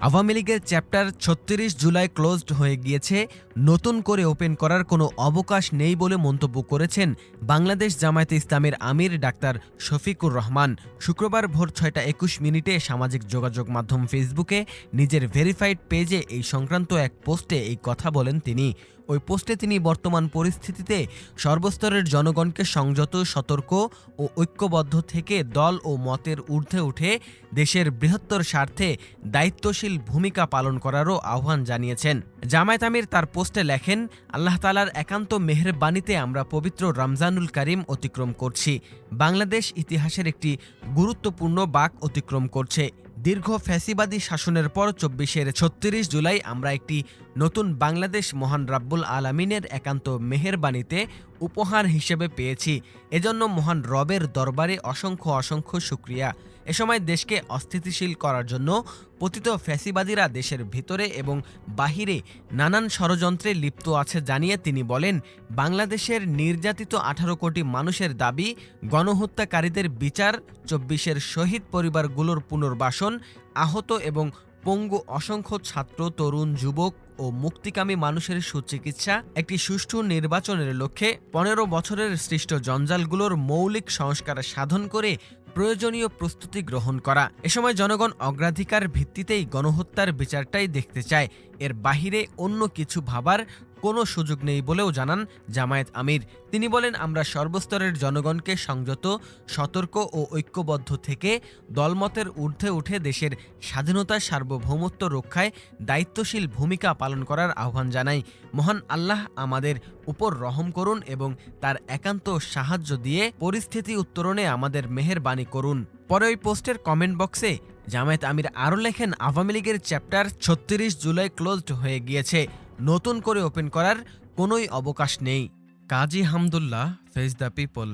আওয়ামী লীগের চ্যাপ্টার ছত্রিশ জুলাই ক্লোজড হয়ে গিয়েছে। নতুন করে ওপেন করার কোনো অবকাশ নেই বলে মন্তব্য করেছেন বাংলাদেশ জামায়াতে ইসলামের আমির ডাক্তার শফিকুর রহমান। শুক্রবার ভোর ছয়টা একুশ মিনিটে সামাজিক যোগাযোগ মাধ্যম ফেসবুকে নিজের ভেরিফাইড পেজে এই সংক্রান্ত এক পোস্টে এই কথা বলেন তিনি। ওই পোস্টে তিনি বর্তমান পরিস্থিতিতে সর্বস্তরের জনগণকে সংযত, সতর্ক ও ঐক্যবদ্ধ থেকে দল ও মতের ঊর্ধ্বে উঠে দেশের বৃহত্তর স্বার্থে দায়িত্বশীল ভূমিকা পালন করারও আহ্বান জানিয়েছেন। জামায়াত আমির তার পোস্টে লেখেন, আল্লাহ তালার একান্ত মেহরবানিতে আমরা পবিত্র রমজানুল করিম অতিক্রম করছি। বাংলাদেশ ইতিহাসের একটি গুরুত্বপূর্ণ বাক অতিক্রম করছে। দীর্ঘ ফ্যাসিবাদী শাসনের পর চব্বিশের ছত্রিশ জুলাই আমরা একটি নতুন বাংলাদেশ মহান রাব্বুল আলামিনের একান্ত মেহেরবানিতে উপহার হিসেবে পেয়েছি। এজন্য মহান রবের দরবারে অসংখ্য অসংখ্য শুক্রিয়া। এ সময় দেশকে অস্থিতিশীল করার জন্য পতিত ফ্যাসিবাদীরা দেশের ভিতরে এবং বাহিরে নানান ষড়যন্ত্রে লিপ্ত আছে জানিয়ে তিনি বলেন, বাংলাদেশের নির্যাতিত আঠারো কোটি মানুষের দাবি, গণহত্যাকারীদের বিচার, চব্বিশের শহীদ পরিবারগুলোর পুনর্বাসন, আহত এবং পঙ্গু অসংখ্য ছাত্র, তরুণ, যুবক ও মুক্তিকামী মানুষের সুচিকিৎসা, একটি সুষ্ঠু নির্বাচনের লক্ষ্যে পনেরো বছরের সৃষ্ট জঞ্জালগুলোর মৌলিক সংস্কার সাধন করে প্রয়োজনীয় প্রস্তুতি গ্রহণ করা। এ সময় জনগণ অগ্রাধিকার ভিত্তিতেই গণহত্যার বিচারটাই দেখতে চায়। এর বাহিরে অন্য কিছু ভাবার কোনো সুযোগ নেই বলেও জানান জামায়াত আমির। তিনি বলেন, আমরা সর্বস্তরের জনগণকে সংযত, সতর্ক ও ঐক্যবদ্ধ থেকে দলমতের ঊর্ধ্বে উঠে দেশের স্বাধীনতা সার্বভৌমত্ব রক্ষায় দায়িত্বশীল ভূমিকা পালন করার আহ্বান জানাই। মহান আল্লাহ আমাদের উপর রহম করুন এবং তার একান্ত সাহায্য দিয়ে পরিস্থিতি উত্তরণে আমাদের মেহেরবানি করুন। পরে ওই পোস্টের কমেন্ট বক্সে জামায়াত আমির আরও লেখেন, আওয়ামী লীগের চ্যাপ্টার ছত্রিশ জুলাই ক্লোজড হয়ে গিয়েছে। নতুন করে ওপেন করার কোনোই অবকাশ নেই। Kazi Hamdullah face the people